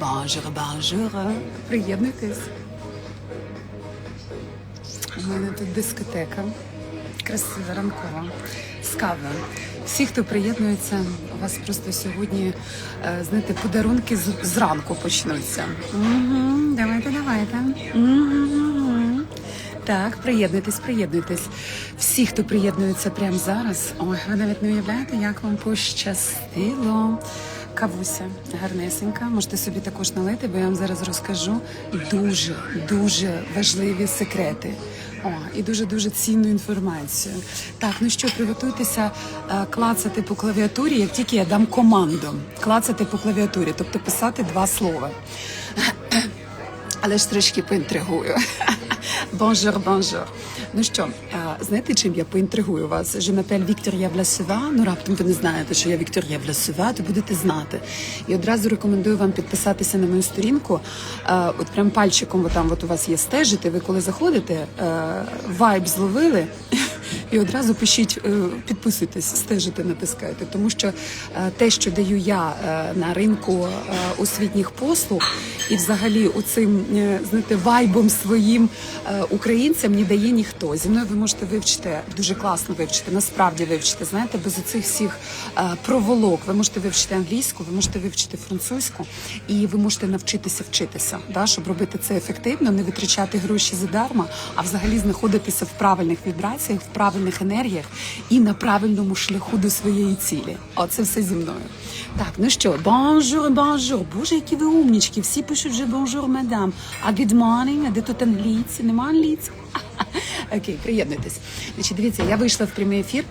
Бонжур, бонжур. Приєднуйтесь. У мене тут дискотека. Красива ранкова. З кавою. Всі, хто приєднується, у вас просто сьогодні, е, знаєте, подарунки зранку почнуться. Угу, давайте, давайте. Угу. Так, приєднуйтесь, приєднуйтесь. Всі, хто приєднується прямо зараз, ой, ви навіть не уявляєте, як вам пощастило. Кавуся гарнесенька. Можете собі також налити, бо я вам зараз розкажу дуже дуже важливі секрети. О, і дуже дуже цінну інформацію. Так, ну що, приготуйтеся е, клацати по клавіатурі, як тільки я дам команду. Клацати по клавіатурі, тобто писати два слова. Але ж трішки поінтригую. Бонжур, бонжур. Ну що, а, знаєте, чим я поінтригую вас? Je m'appelle Вікторія Власова. Ну раптом ви не знаєте, що я Вікторія Власова, то будете знати. І одразу рекомендую вам підписатися на мою сторінку. От прям пальчиком, там от у вас є стежити. Ви коли заходите, вайб зловили. І одразу пишіть, е, підписуйтесь, стежите, натискайте, тому що е, те, що даю я е, на ринку е, освітніх послуг, і взагалі оцим е, знаєте, вайбом своїм е, українцям не дає ніхто. Зі мною ви можете вивчити дуже класно вивчити, насправді вивчити. Знаєте, без оцих всіх е, проволок. Ви можете вивчити англійську, ви можете вивчити французьку, і ви можете навчитися вчитися, да, щоб робити це ефективно, не витрачати гроші задарма, а взагалі знаходитися в правильних вібраціях, в правильних енергіях і на правильному шляху до своєї цілі. Оце все зі мною. Так, ну що, бонжур, бонжур. Боже, які ви умнічки. Всі пишуть вже бонжур, мадам. А good morning, а де тут англійці? Нема англійців? Окей, приєднуйтесь. Значить, дивіться, я вийшла в прямий ефір.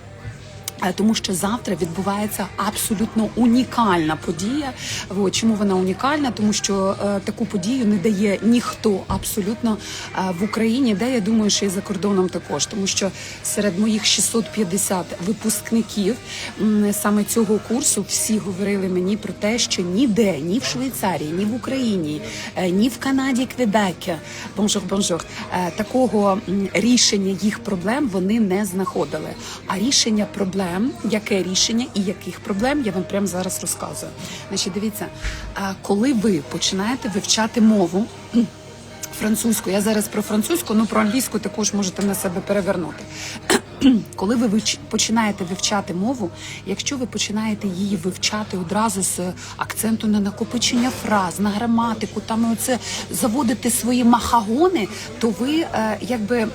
Е, Тому що завтра відбувається абсолютно унікальна подія. От, чому вона унікальна? Тому що е, таку подію не дає ніхто абсолютно е, в Україні, де я думаю, що і за кордоном також. Тому що серед моїх 650 випускників м, саме цього курсу всі говорили мені про те, що ніде, ні в Швейцарії, ні в Україні, е, ні в Канаді, Квебеке, бонжур, бонжур, е, такого м, рішення їх проблем вони не знаходили. А рішення проблем, яке рішення і яких проблем, я вам прямо зараз розказую. Значить, дивіться, коли ви починаєте вивчати мову. Французьку, я зараз про французьку, ну про англійську також можете на себе перевернути. Коли ви починаєте вивчати мову, якщо ви починаєте її вивчати одразу з акценту на накопичення фраз, на граматику, там оце заводити свої махагони, то ви е, якби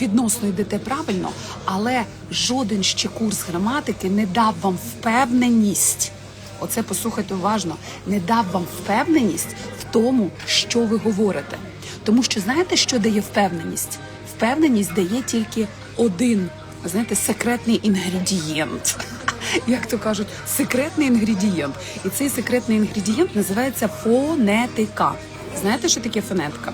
відносно йдете правильно, але жоден ще курс граматики не дав вам впевненість. Оце послухайте уважно, не дав вам впевненість в тому, що ви говорите. Тому що знаєте, що дає впевненість? Впевненість дає тільки один, знаєте, секретний інгредієнт. Як то кажуть, секретний інгредієнт. І цей секретний інгредієнт називається фонетика. Знаєте, що таке фонетика?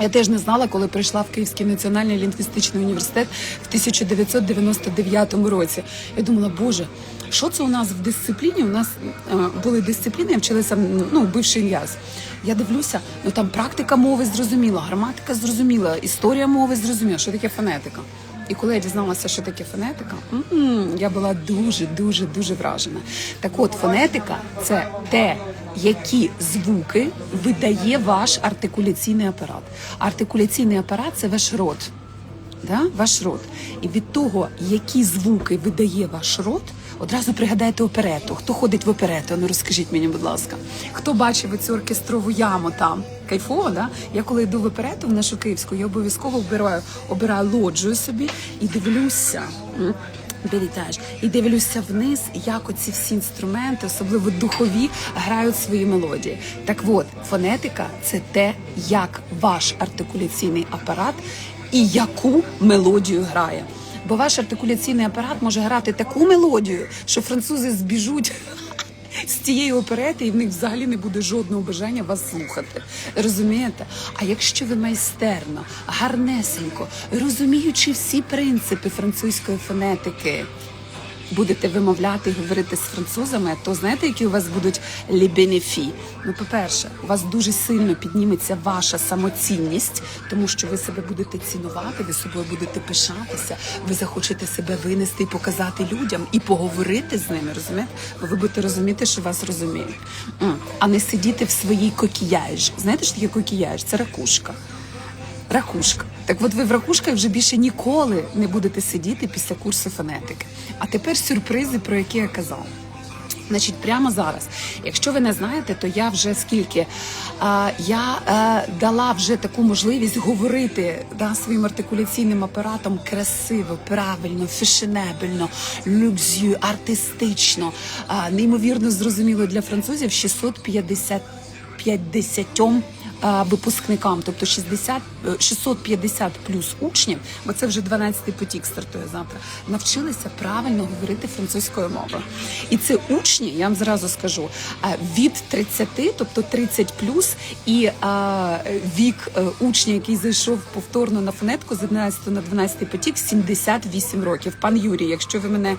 Я теж не знала, коли прийшла в Київський національний лінгвістичний університет в 1999 році. Я думала, боже, що це у нас в дисципліні? У нас е, були дисципліни, я вчилася ну, бивший м'яз. Я дивлюся, ну там практика мови зрозуміла, граматика зрозуміла, історія мови зрозуміла, що таке фонетика. І коли я дізналася, що таке фонетика, я була дуже, дуже, дуже вражена. Так от, фонетика це те, які звуки видає ваш артикуляційний апарат. Артикуляційний апарат це ваш рот. Да? Ваш рот. І від того, які звуки видає ваш рот, одразу пригадайте оперету. Хто ходить в оперету? Ну розкажіть мені, будь ласка. Хто бачив цю оркестрову яму там? Кайфово, да? Я коли йду в оперету в нашу київську, я обов'язково обираю, обираю лоджію собі і дивлюся. Білітаж. І дивлюся вниз, як оці всі інструменти, особливо духові, грають свої мелодії. Так от, фонетика це те, як ваш артикуляційний апарат і яку мелодію грає. Бо ваш артикуляційний апарат може грати таку мелодію, що французи збіжуть з цієї оперети, і в них взагалі не буде жодного бажання вас слухати. Розумієте? А якщо ви майстерно, гарнесенько, розуміючи всі принципи французької фонетики, будете вимовляти і говорити з французами, то знаєте, які у вас будуть bénéfices? Ну, по-перше, у вас дуже сильно підніметься ваша самоцінність, тому що ви себе будете цінувати, ви собою будете пишатися, ви захочете себе винести і показати людям і поговорити з ними, розумієте? Бо ви будете розуміти, що вас розуміють, а не сидіти в своїй кокіяж. Знаєте, що таке кокіяж? Це ракушка. Ракушка. Так от ви в ракушках вже більше ніколи не будете сидіти після курсу фонетики. А тепер сюрпризи, про які я казала. Значить, прямо зараз, якщо ви не знаєте, то я вже скільки а, я е, дала вже таку можливість говорити да, своїм артикуляційним апаратом красиво, правильно, фешенебельно, люкзю, артистично, а, неймовірно зрозуміло для французів 650 50 а, випускникам, тобто 60, е, 650 плюс учнів, бо це вже 12-й потік стартує завтра, навчилися правильно говорити французькою мовою. І це учні, я вам зразу скажу, від 30, тобто 30 плюс, і вік е, учня, який зайшов повторно на фонетку з 11 на 12 потік, 78 років. Пан Юрій, якщо ви мене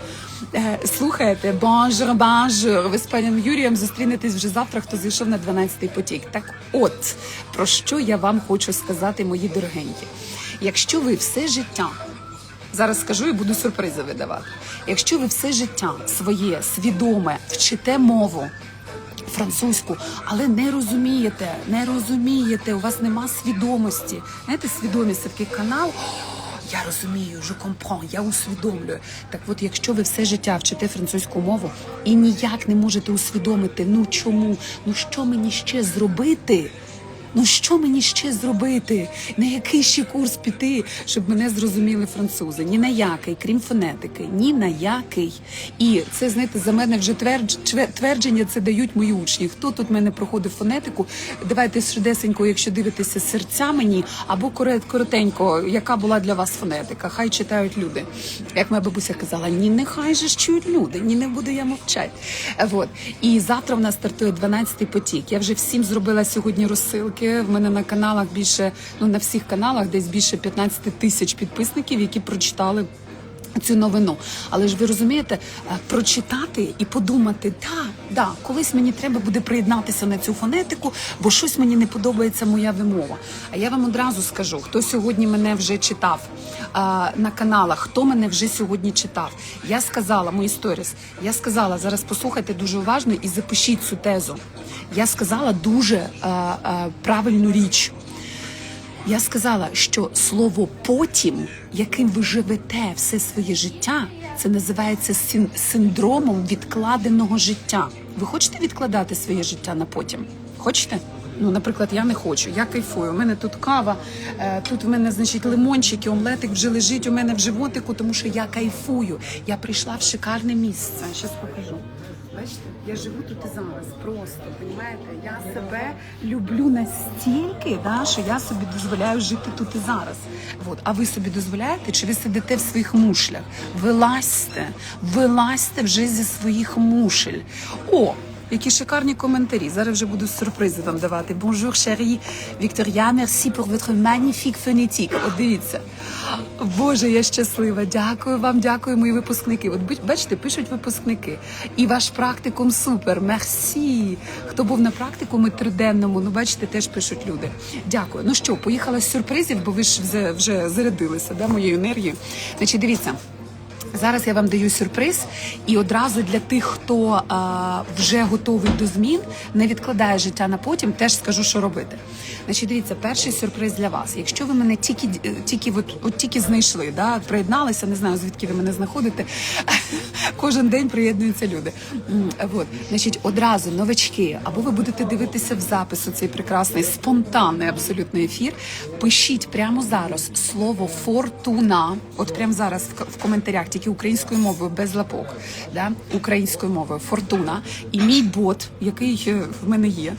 е, слухаєте, бонжур, бонжур, ви з паном Юрієм зустрінетесь вже завтра, хто зайшов на 12 потік. Так от, про що я вам хочу сказати, мої дорогенькі. Якщо ви все життя Зараз скажу і буду сюрпризи видавати. Якщо ви все життя своє свідоме вчите мову французьку, але не розумієте, не розумієте, у вас нема свідомості. Знаєте, свідомість такий канал. Я розумію, je comprends, я усвідомлюю. Так от, якщо ви все життя вчите французьку мову і ніяк не можете усвідомити, ну чому, ну що мені ще зробити? Ну що мені ще зробити? На який ще курс піти, щоб мене зрозуміли французи? Ні на який, крім фонетики, ні на який. І це знаєте, за мене вже твердж, твердження це дають мої учні. Хто тут мене проходив фонетику? Давайте швидесенько, якщо дивитеся серця мені, або коротенько, яка була для вас фонетика? Хай читають люди. Як моя бабуся казала, ні, нехай же ж чують люди, ні, не буду я мовчати. Е, Вот. І завтра в нас стартує 12-й потік. Я вже всім зробила сьогодні розсилки. В мене на каналах більше, ну на всіх каналах десь більше 15 тисяч підписників, які прочитали. Цю новину, але ж ви розумієте, е, прочитати і подумати, да, да, колись мені треба буде приєднатися на цю фонетику, бо щось мені не подобається моя вимова. А я вам одразу скажу, хто сьогодні мене вже читав а, на каналах, хто мене вже сьогодні читав. Я сказала мої сторіс, я сказала зараз, послухайте дуже уважно і запишіть цю тезу. Я сказала дуже а, а, правильну річ. Я сказала, що слово потім, яким ви живете все своє життя, це називається син- синдромом відкладеного життя. Ви хочете відкладати своє життя на потім? Хочете? Ну, наприклад, я не хочу. Я кайфую. У мене тут кава, е, тут в мене, значить, лимончики, омлетик вже лежить у мене в животику, тому що я кайфую. Я прийшла в шикарне місце. Зараз покажу. Бачите, я живу тут і зараз. Просто розумієте? Я себе люблю настільки, да, що я собі дозволяю жити тут і зараз. От. А ви собі дозволяєте, чи ви сидите в своїх мушлях? Вилазьте, вилазьте вже зі своїх мушель. О! Які шикарні коментарі. Зараз вже буду сюрпризи вам давати. Bonjour, chérie Victoria, merci pour votre magnifique phonétique. От дивіться. Боже, я щаслива. Дякую вам, дякую, мої випускники. От бач- бачите, пишуть випускники. І ваш практикум супер. Мерсі. Хто був на практикумі триденному, ну бачите, теж пишуть люди. Дякую. Ну що, поїхала з сюрпризів, бо ви ж вже зарядилися да, моєю енергією. Значить, дивіться. Зараз я вам даю сюрприз, і одразу для тих, хто а, вже готовий до змін, не відкладає життя на потім, теж скажу, що робити. Значить, дивіться, перший сюрприз для вас. Якщо ви мене тільки е, тільки от, от тільки знайшли, да, приєдналися, не знаю звідки ви мене знаходите. Кожен день приєднуються люди. От, значить, одразу новачки, або ви будете дивитися в запису цей прекрасний спонтанний абсолютно ефір. Пишіть прямо зараз слово фортуна. От прямо зараз в, коментарях, тільки українською мовою без лапок, да? українською мовою фортуна. І мій бот, який е, в мене є,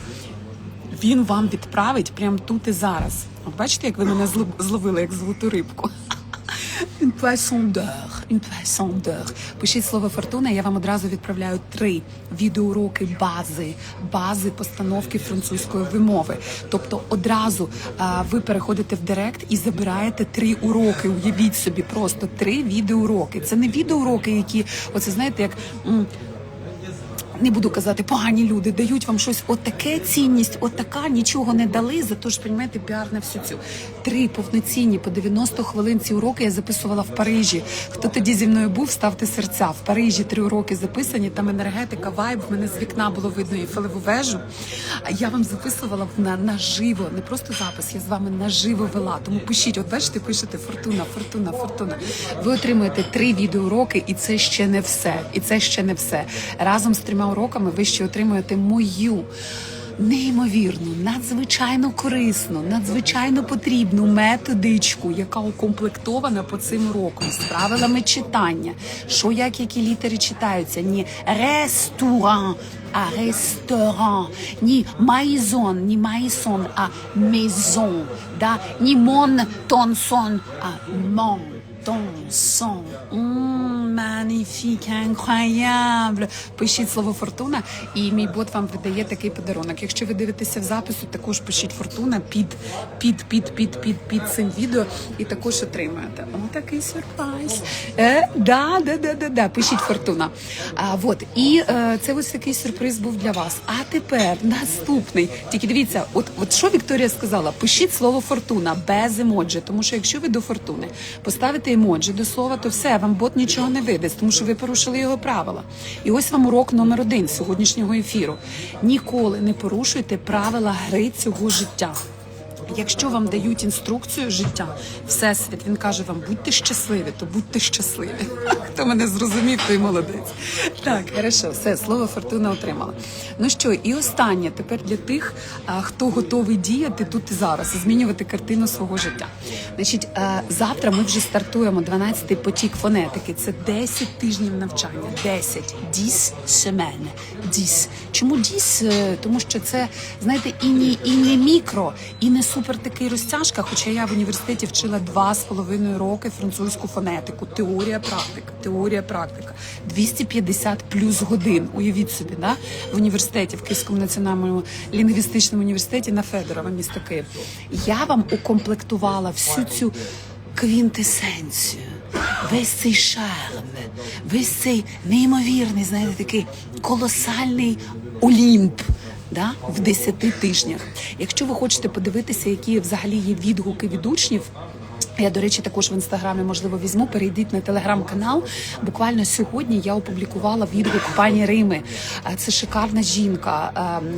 він вам відправить прямо тут і зараз. От бачите, як ви мене зловили як золоту рибку. Une poisson. Пишіть слово фортуна. Я вам одразу відправляю три відеоуроки бази, бази постановки французької вимови. Тобто одразу а, ви переходите в директ і забираєте три уроки. Уявіть собі, просто три відеоуроки. Це не відеоуроки, які оце знаєте, як. Не буду казати, погані люди дають вам щось отаке цінність, отака нічого не дали. Зато ж понімаєте, піар на всю цю три повноцінні по 90 хвилин ці уроки я записувала в Парижі. Хто тоді зі мною був, ставте серця. В Парижі три уроки записані. Там енергетика, вайб. В мене з вікна було видно Ейфелеву вежу. А я вам записувала на наживо, не просто запис. Я з вами наживо вела. Тому пишіть, от бачите, пишете фортуна, фортуна, фортуна. Ви отримуєте три відеоуроки, і це ще не все. І це ще не все. Разом з трьома уроками ви ще отримуєте мою. Неймовірну, надзвичайно корисну, надзвичайно потрібну методичку, яка укомплектована по цим урокам з правилами читання, що як які літери читаються, ні ресторан, а ресторан, ні майзон, ні майсон, а мезон, да? ні мон тон сон, а мон. М, Magnifique, incroyable. Пишіть слово фортуна, і мій бот вам видає такий подарунок. Якщо ви дивитеся в запису, також пишіть фортуна під під під під під під цим відео і також отримаєте. О, такий сюрприз. Е, да, да, да, да, да. Пишіть фортуна. А, вот. І е, це ось такий сюрприз був для вас. А тепер наступний. Тільки дивіться, от, от що Вікторія сказала: пишіть слово фортуна без емоджі, тому що якщо ви до фортуни поставите емоджі до слова, то все, вам бот нічого не видасть, тому що ви порушили його правила. І ось вам урок номер один сьогоднішнього ефіру. Ніколи не порушуйте правила гри цього життя. Якщо вам дають інструкцію життя, всесвіт він каже вам будьте щасливі, то будьте щасливі. Хто мене зрозумів, той молодець. Так, хорошо, все слово фортуна отримала. Ну що, і останнє тепер для тих, хто готовий діяти тут і зараз, змінювати картину свого життя. Значить, завтра ми вже стартуємо 12-й потік фонетики. Це 10 тижнів навчання. 10. 10 семен. 10. Чому 10? Е, Тому що це, знаєте, і не, і не мікро, і не супер такий розтяжка. Хоча я в університеті вчила два з половиною роки французьку фонетику. Теорія, практика, теорія, практика. 250 плюс годин. Уявіть собі, да? в університеті, в Київському національному лінгвістичному університеті на Федорова, місто Київ. Я вам укомплектувала всю цю квінтесенцію. Весь цей шарм, весь цей неймовірний, знаєте, такий колосальний олімп да, в 10 тижнях. Якщо ви хочете подивитися, які взагалі є відгуки від учнів. Я, до речі, також в інстаграмі можливо візьму. Перейдіть на телеграм-канал. Буквально сьогодні я опублікувала відгук пані Рими. Е, Це шикарна жінка,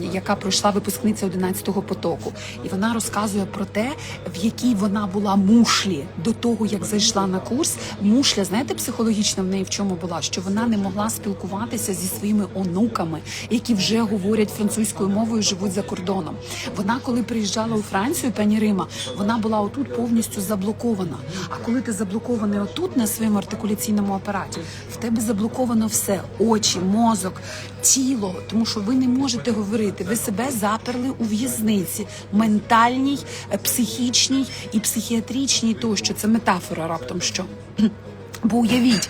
е, яка пройшла випускниця 11-го потоку, і вона розказує про те, в якій вона була мушлі до того, як зайшла на курс. Мушля, знаєте, психологічно в неї в чому була? Що вона не могла спілкуватися зі своїми онуками, які вже говорять французькою мовою, живуть за кордоном. Вона, коли приїжджала у Францію, пані Рима, вона була отут повністю заблокована. А коли ти заблокований отут на своєму артикуляційному апараті, в тебе заблоковано все: очі, мозок, тіло, тому що ви не можете говорити. Ви себе заперли у в'язниці ментальній, психічній і психіатричній, тощо це метафора раптом що. Бо уявіть,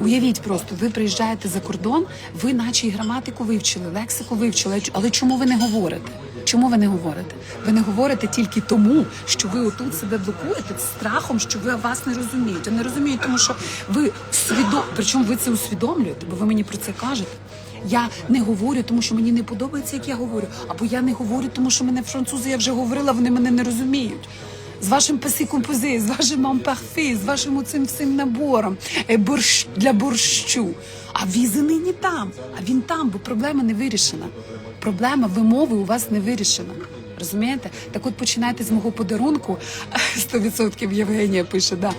уявіть просто, ви приїжджаєте за кордон, ви наче і граматику вивчили, лексику вивчили, але чому ви не говорите? Чому ви не говорите? Ви не говорите тільки тому, що ви отут себе блокуєте страхом, що ви вас не розуміють. А не розуміють, тому що ви свідо... причому ви це усвідомлюєте, бо ви мені про це кажете. Я не говорю, тому що мені не подобається, як я говорю. Або я не говорю, тому що мене французи, я вже говорила, вони мене не розуміють. З вашим пасі компози, з вашим ампарфі, з вашим оцим всім набором е, борщ для борщу. А візи нині там, а він там, бо проблема не вирішена. Проблема вимови у вас не вирішена. Розумієте? Так от починайте з мого подарунку. 100% Євгенія пише. Да.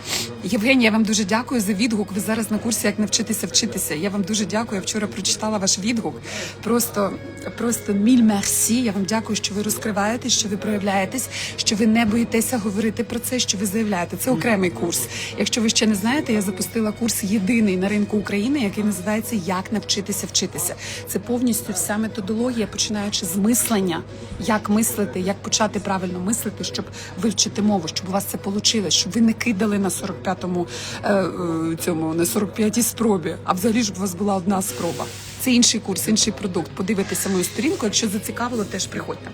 Євгенія, я вам дуже дякую за відгук. Ви зараз на курсі як навчитися вчитися. Я вам дуже дякую. Я вчора прочитала ваш відгук. Просто, просто міль мерсі. Я вам дякую, що ви розкриваєтесь, що ви проявляєтесь, що ви не боїтеся говорити про це, що ви заявляєте. Це окремий курс. Якщо ви ще не знаєте, я запустила курс єдиний на ринку України, який називається Як навчитися вчитися. Це повністю вся методологія, починаючи з мислення, як мислити, як почати правильно мислити, щоб вивчити мову, щоб у вас це вийшло, щоб ви не кидали на 45 45-му е, е, цьому на 45-й спробі, а взагалі ж у вас була одна спроба. Це інший курс, інший продукт. Подивитися мою сторінку. Якщо зацікавило, теж приходьте.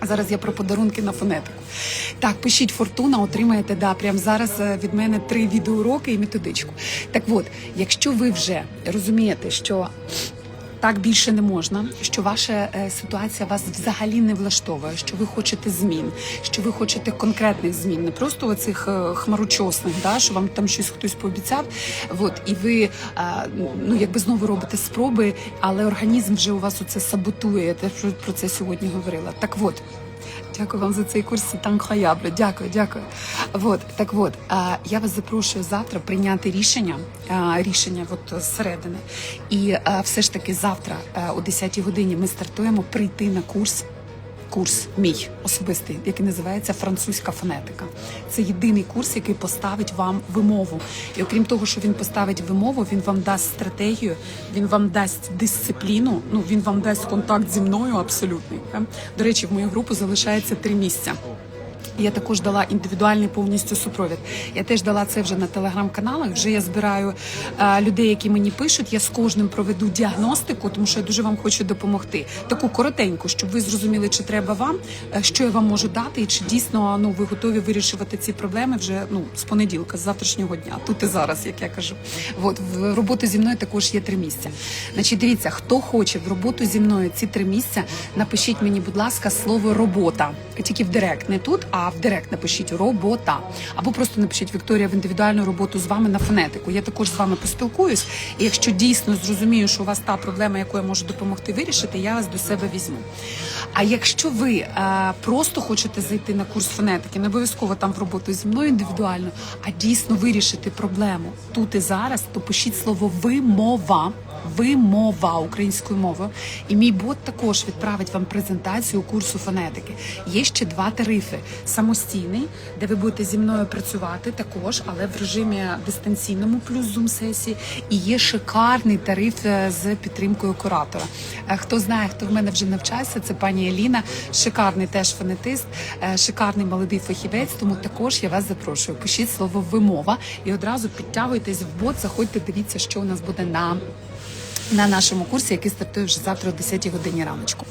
А зараз я про подарунки на фонетику. Так, пишіть фортуна, отримаєте да, прямо зараз е, від мене три відеоуроки і методичку. Так от, якщо ви вже розумієте, що так більше не можна, що ваша е, ситуація вас взагалі не влаштовує, що ви хочете змін, що ви хочете конкретних змін, не просто оцих е, хмарочосних, да, що вам там щось хтось пообіцяв. От, і ви е, ну якби знову робите спроби, але організм вже у вас оце саботує. Я теж про- про це сьогодні говорила. Так от. Дякую вам за цей курс там Хаябле. Дякую, дякую. Вот, так от, я вас запрошую завтра прийняти рішення, рішення от зсередини. І все ж таки завтра о 10 годині ми стартуємо прийти на курс. Курс мій особистий, який називається французька фонетика. Це єдиний курс, який поставить вам вимову. І окрім того, що він поставить вимову, він вам дасть стратегію, він вам дасть дисципліну. Ну він вам дасть контакт зі мною абсолютний. До речі, в мою групу залишається три місця. Я також дала індивідуальний повністю супровід. Я теж дала це вже на телеграм-каналах. Вже я збираю е, людей, які мені пишуть. Я з кожним проведу діагностику, тому що я дуже вам хочу допомогти. Таку коротеньку, щоб ви зрозуміли, чи треба вам, е, що я вам можу дати, і чи дійсно ну ви готові вирішувати ці проблеми вже ну з понеділка, з завтрашнього дня, тут і зараз, як я кажу. От в роботу зі мною також є три місця. Значить, дивіться, хто хоче в роботу зі мною ці три місця, напишіть мені, будь ласка, слово робота. Тільки в директ, не тут, а в директ напишіть робота. Або просто напишіть Вікторія в індивідуальну роботу з вами на фонетику. Я також з вами поспілкуюсь. І якщо дійсно зрозумію, що у вас та проблема, яку я можу допомогти вирішити, я вас до себе візьму. А якщо ви е, просто хочете зайти на курс фонетики, не обов'язково там в роботу зі мною індивідуально, а дійсно вирішити проблему тут і зараз, то пишіть слово вимова. Вимова українською мовою, і мій бот також відправить вам презентацію курсу фонетики. Є ще два тарифи: самостійний, де ви будете зі мною працювати також, але в режимі дистанційному, плюс зум сесії. І є шикарний тариф е, з підтримкою куратора. Е, Хто знає, хто в мене вже навчався, це пані Еліна, шикарний теж фонетист, е, шикарний молодий фахівець. Тому також я вас запрошую. Пишіть слово вимова і одразу підтягуйтесь в бот. Заходьте, дивіться, що у нас буде на на нашому курсі, який стартує вже завтра о 10 годині раночку.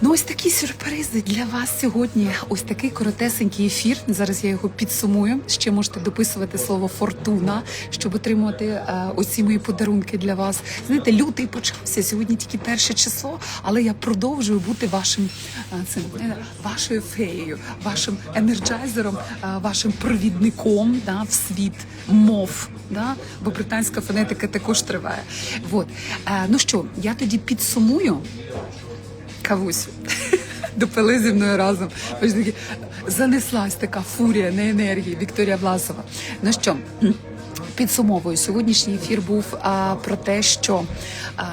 Ну, ось такі сюрпризи для вас сьогодні. Ось такий коротесенький ефір. Зараз я його підсумую. Ще можете дописувати слово фортуна, щоб отримувати е, оці мої подарунки для вас. Знаєте, лютий почався сьогодні тільки перше число, але я продовжую бути вашим е, цим е, вашою феєю, вашим енерджайзером, вашим провідником да, в світ мов. Да? Бо британська фонетика також триває. Вот. Е, ну що, я тоді підсумую кавусю. Допили зі мною разом. Такі, занеслась така фурія на енергії Вікторія Власова. Ну що, підсумовую, сьогоднішній ефір був а, про те, що а,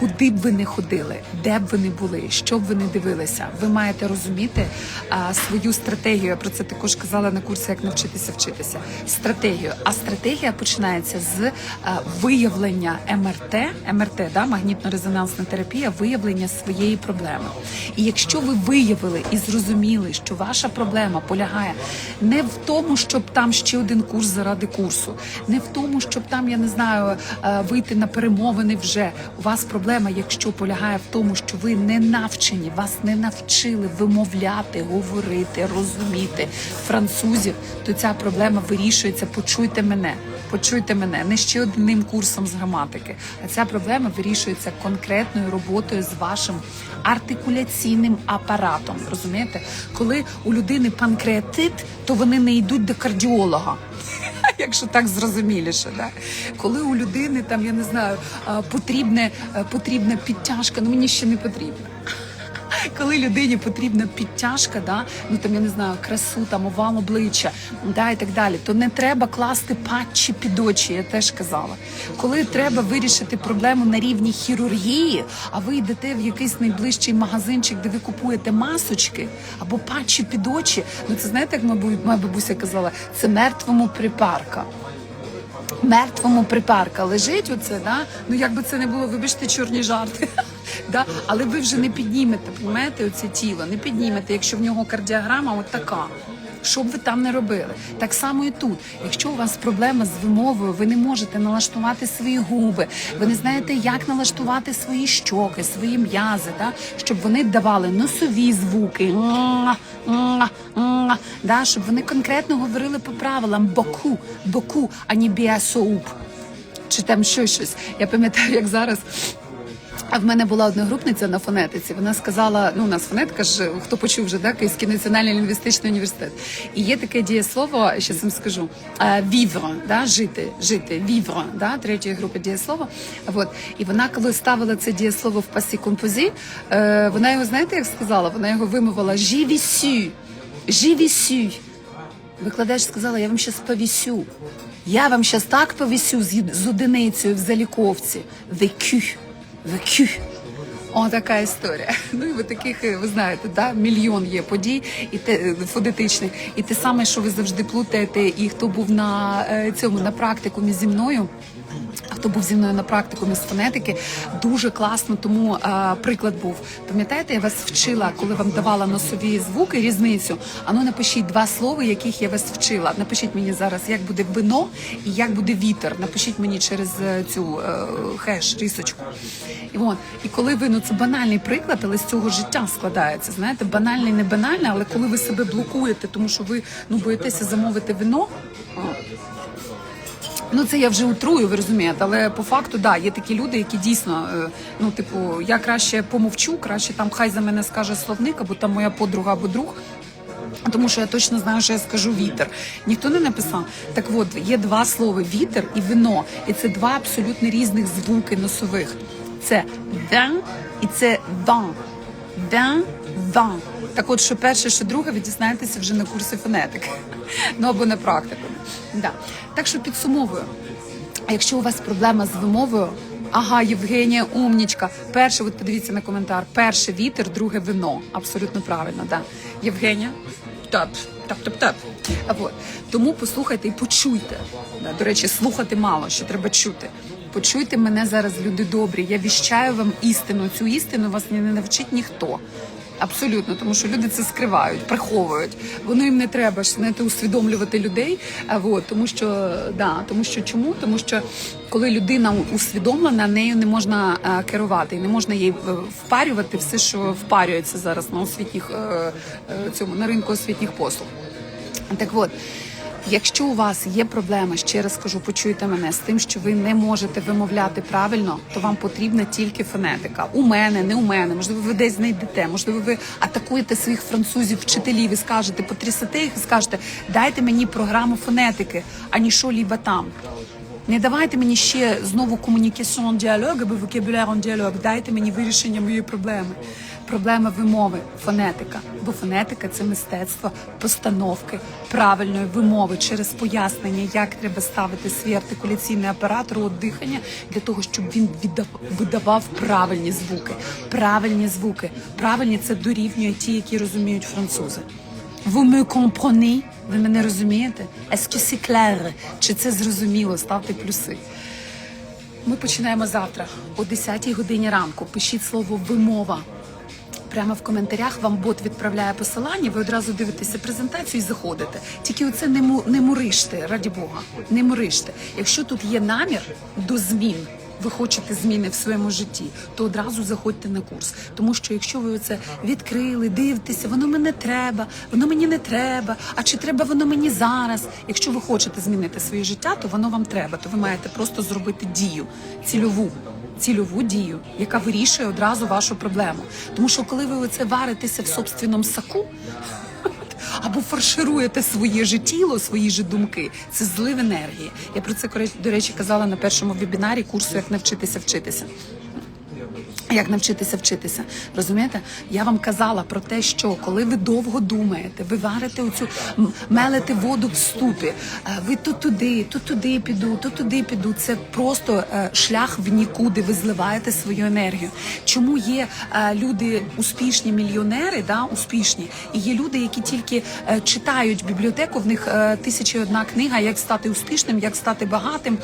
куди б ви не ходили, де б ви не були, що б ви не дивилися, ви маєте розуміти а, свою стратегію. Я про це також казала на курсі, як навчитися вчитися. Стратегію. А стратегія починається з а, виявлення МРТ, МРТ, да, магнітно-резонансна терапія, виявлення своєї проблеми. І якщо ви виявили і зрозуміли, що ваша проблема полягає не в тому, щоб там ще один курс заради курсу, не в тому, щоб там, я не знаю, е, вийти на перемовини вже. У вас проблема, якщо полягає в тому, що ви не навчені, вас не навчили вимовляти, говорити, розуміти французів, то ця проблема вирішується. Почуйте мене. Почуйте мене не ще одним курсом з граматики, а ця проблема вирішується конкретною роботою з вашим артикуляційним апаратом. Розумієте, коли у людини панкреатит, то вони не йдуть до кардіолога. Якщо так зрозуміліше, да? коли у людини там я не знаю потрібне, потрібна підтяжка, ну мені ще не потрібно. Коли людині потрібна підтяжка, да, ну там я не знаю, красу, там овал обличчя, да, і так далі, то не треба класти патчі під очі, я теж казала. Коли треба вирішити проблему на рівні хірургії, а ви йдете в якийсь найближчий магазинчик, де ви купуєте масочки або патчі під очі, ну це знаєте, як моя бабуся казала, це мертвому припарка мертвому припарка лежить оце, да? ну якби це не було, вибачте, чорні жарти. Да? Але ви вже не піднімете, розумієте, оце тіло, не піднімете, якщо в нього кардіограма от така. Що б ви там не робили, так само і тут. Якщо у вас проблема з вимовою, ви не можете налаштувати свої губи, ви не знаєте, як налаштувати свої щоки, свої м'язи, да? щоб вони давали носові звуки, да? щоб вони конкретно говорили по правилам боку, боку, а не біасоуп. Чи там ще щось. Я пам'ятаю, як зараз. А в мене була одногрупниця на фонетиці. Вона сказала: ну у нас фонетика ж хто почув вже да, Київський національний лінгвістичний університет. І є таке дієслово, щас вам скажу вівро, да, жити, жити, вівро, да, третьої групи дієслова. Вот. І вона, коли ставила це дієслово в пасі композі, е, вона його, знаєте, як сказала? Вона його вимовила «живісю», «живісю». Викладач сказала, я вам щас повісю. Я вам щас так повісю з, з одиницею в заліковці. Векю. Векю. О, така історія. Ну і ви таких, е, ви знаєте, да, мільйон є подій і те е, фонетичних. І те саме, що ви завжди плутаєте, і хто був на е, цьому на практикумі зі мною. Хто був зі мною на практикумі з фонетики, дуже класно. Тому е, приклад був. Пам'ятаєте, я вас вчила, коли вам давала носові звуки, різницю. Ану, напишіть два слова, яких я вас вчила. Напишіть мені зараз, як буде вино і як буде вітер. Напишіть мені через е, цю е, хеш, рисочку. І от, і коли ви ну це банальний приклад, але з цього життя складається. Знаєте, банальний, не банальний, але коли ви себе блокуєте, тому що ви ну боїтеся замовити вино. Ну, це я вже утрую, ви розумієте, але по факту, да, є такі люди, які дійсно, е, ну, типу, я краще помовчу, краще там хай за мене скаже словник, або там моя подруга або друг. Тому що я точно знаю, що я скажу вітер. Ніхто не написав. Так от є два слова вітер і вино. І це два абсолютно різних звуки носових. Це вен і це ван. Вен, ван. Так от, що перше, що друге, ви дізнаєтеся вже на курсі фонетики. Ну або на практику. Да. Так що підсумовую. А якщо у вас проблема з вимовою, ага, Євгенія, умнічка. Перше, от подивіться на коментар. Перше вітер, друге вино. Абсолютно правильно, да. Євгенія, тап, тап, тап, тап. А. Тому послухайте і почуйте. Да, До речі, слухати мало, що треба чути. Почуйте мене зараз, люди добрі. Я віщаю вам істину. Цю істину вас не навчить ніхто. Абсолютно, тому що люди це скривають, приховують. Воно їм не треба ж знаєте, усвідомлювати людей. А от тому, що да, тому що чому? Тому що коли людина усвідомлена, нею не можна е, керувати, не можна їй е, впарювати все, що впарюється зараз на освітніх е, е, цьому на ринку освітніх послуг. Так от. Якщо у вас є проблема, ще раз скажу, почуйте мене з тим, що ви не можете вимовляти правильно, то вам потрібна тільки фонетика. У мене, не у мене. Можливо, ви десь знайдете. Можливо, ви атакуєте своїх французів, вчителів і скажете, потрясете їх і скажете, дайте мені програму фонетики, ані що ліба там. Не давайте мені ще знову комунікаціон діалог або вокабуляр діалог. Дайте мені вирішення моєї проблеми. Проблема вимови, фонетика. Бо фонетика це мистецтво постановки правильної вимови через пояснення, як треба ставити свій артикуляційний апарат, рот дихання для того, щоб він видавав правильні звуки. Правильні звуки. Правильні це дорівнює ті, які розуміють французи. Ви me comprenez? Ви мене розумієте? Est-ce? Чи це зрозуміло? Ставте плюси. Ми починаємо завтра о 10-й годині ранку. Пишіть слово вимова. Прямо в коментарях вам бот відправляє посилання, ви одразу дивитеся презентацію і заходите. Тільки оце не, му, не муриште, раді Бога, не муриште. Якщо тут є намір до змін, ви хочете зміни в своєму житті, то одразу заходьте на курс. Тому що якщо ви це відкрили, дивитеся, воно мене треба, воно мені не треба. А чи треба воно мені зараз? Якщо ви хочете змінити своє життя, то воно вам треба. То ви маєте просто зробити дію цільову. Цільову дію, яка вирішує одразу вашу проблему. Тому що коли ви оце варитеся в собственному саку або фаршируєте своє же тіло, свої же думки, це злив енергії. Я про це до речі казала на першому вебінарі курсу Як навчитися вчитися. Як навчитися вчитися, розумієте? Я вам казала про те, що коли ви довго думаєте, ви варите оцю мелите воду в ступі, е, ви то туди, то туди піду, то туди піду. Це просто е, шлях в нікуди. Ви зливаєте свою енергію. Чому є е, люди успішні мільйонери, да, успішні, і є люди, які тільки читають бібліотеку. В них е, тисяча і одна книга, як стати успішним, як стати багатим,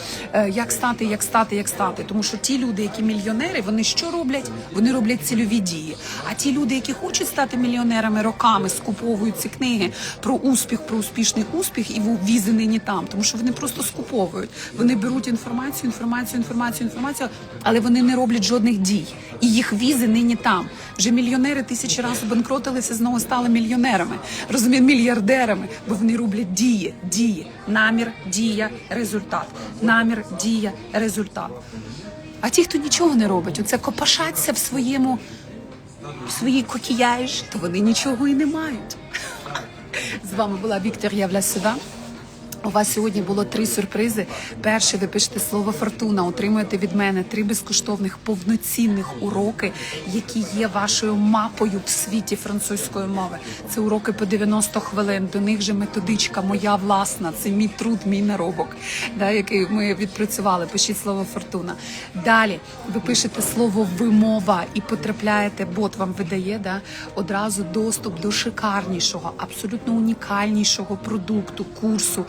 як стати, як стати, як стати. Тому що ті люди, які мільйонери, вони що роблять? Роблять? Вони роблять цільові дії. А ті люди, які хочуть стати мільйонерами, роками скуповують ці книги про успіх, про успішний успіх, і візи нині там, тому що вони просто скуповують. Вони беруть інформацію, інформацію, інформацію, інформацію, але вони не роблять жодних дій. І їх візи нині там. Вже мільйонери тисячі разів банкротилися, знову стали мільйонерами, розумієте, мільярдерами, бо вони роблять дії, дії, намір, дія, результат, намір, дія, результат. А ті, хто нічого не робить, оце копашаться в своєму в своїй кокіяж, то вони нічого і не мають. З вами була Вікторія Власова. У вас сьогодні було три сюрпризи. Перший ви пишете слово фортуна, отримуєте від мене три безкоштовних повноцінних уроки, які є вашою мапою в світі французької мови. Це уроки по 90 хвилин. До них же методичка моя власна. Це мій труд, мій наробок, да, який ми відпрацювали. Пишіть слово фортуна. Далі ви пишете слово вимова і потрапляєте, бот вам видає да, одразу доступ до шикарнішого, абсолютно унікальнішого продукту, курсу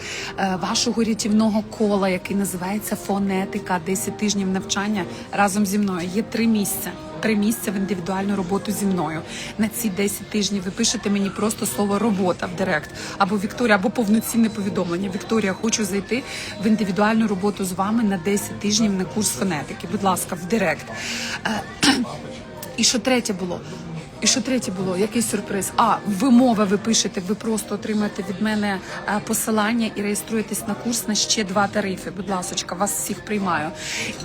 вашого рятівного кола, який називається фонетика. 10 тижнів навчання разом зі мною. Є три місця. Три місця в індивідуальну роботу зі мною на ці 10 тижнів. Ви пишете мені просто слово робота в директ або Вікторія, або повноцінне повідомлення. Вікторія, хочу зайти в індивідуальну роботу з вами на 10 тижнів на курс фонетики. Будь ласка, в директ. Е, І що третє було? І що третє було? Який сюрприз? А вимова ви пишете, ви просто отримаєте від мене е, посилання і реєструєтесь на курс на ще два тарифи. Будь ласочка, вас всіх приймаю.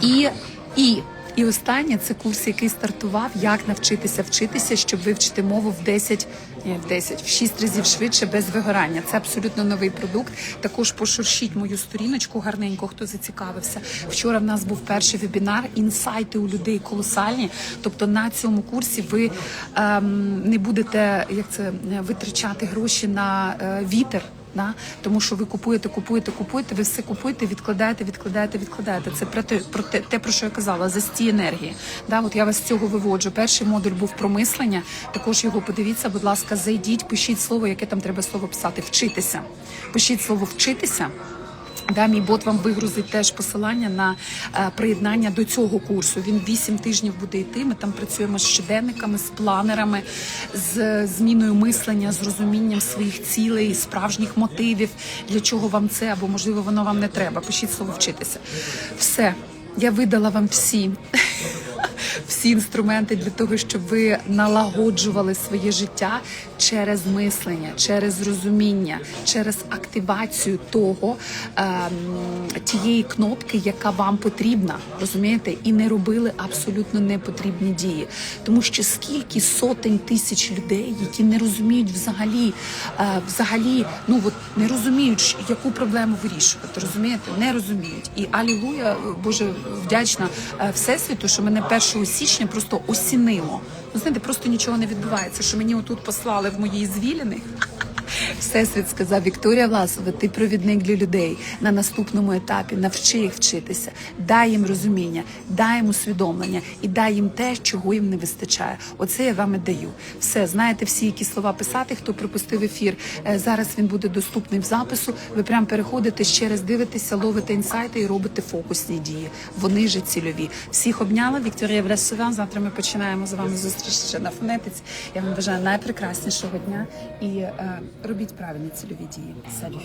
І, і і останнє це курс, який стартував, як навчитися вчитися, щоб вивчити мову в 10, ні, в 10, в 6 разів швидше без вигорання. Це абсолютно новий продукт. Також пошуршіть мою сторіночку гарненько, хто зацікавився. Вчора в нас був перший вебінар. Інсайти у людей колосальні. Тобто на цьому курсі ви ем, не будете як це витрачати гроші на е, вітер. Да? Тому що ви купуєте, купуєте, купуєте, ви все купуєте, відкладаєте, відкладаєте, відкладаєте. Це про те, про те, те, про що я казала, застій енергії. Да? От я вас з цього виводжу. Перший модуль був про мислення. Також його подивіться, будь ласка, зайдіть, пишіть слово, яке там треба слово писати. Вчитися. Пишіть слово вчитися. Да, мій бот вам вигрузить теж посилання на е, приєднання до цього курсу. Він 8 тижнів буде йти. Ми там працюємо з щоденниками, з планерами, з зміною мислення, з розумінням своїх цілей, справжніх мотивів, для чого вам це або можливо воно вам не треба. Пишіть слово вчитися. Все, я видала вам всі. Всі інструменти для того, щоб ви налагоджували своє життя через мислення, через розуміння, через активацію того ем, тієї кнопки, яка вам потрібна, розумієте, і не робили абсолютно непотрібні дії. Тому що скільки сотень тисяч людей, які не розуміють взагалі, е, взагалі, ну от не розуміють, яку проблему вирішувати, розумієте, не розуміють. І алілуя, Боже, вдячна е, всесвіту, що мене 1 січня просто осінило. Ну, знаєте, просто нічого не відбувається. Що мені отут послали в моїй звіліни. Всесвіт сказав Вікторія Власова, ти провідник для людей на наступному етапі. Навчи їх вчитися, дай їм розуміння, дай їм усвідомлення і дай їм те, чого їм не вистачає. Оце я вам і даю. Все знаєте всі, які слова писати. Хто пропустив ефір? Е, Зараз він буде доступний в запису. Ви прям переходите ще раз, дивитеся, ловите інсайти і робите фокусні дії. Вони же цільові. Всіх обняла. Вікторія Власова. Завтра ми починаємо з вами зустріч ще на фонетиці. Я вам бажаю найпрекраснішого дня і е, робіть правильні цільові дії. Салют.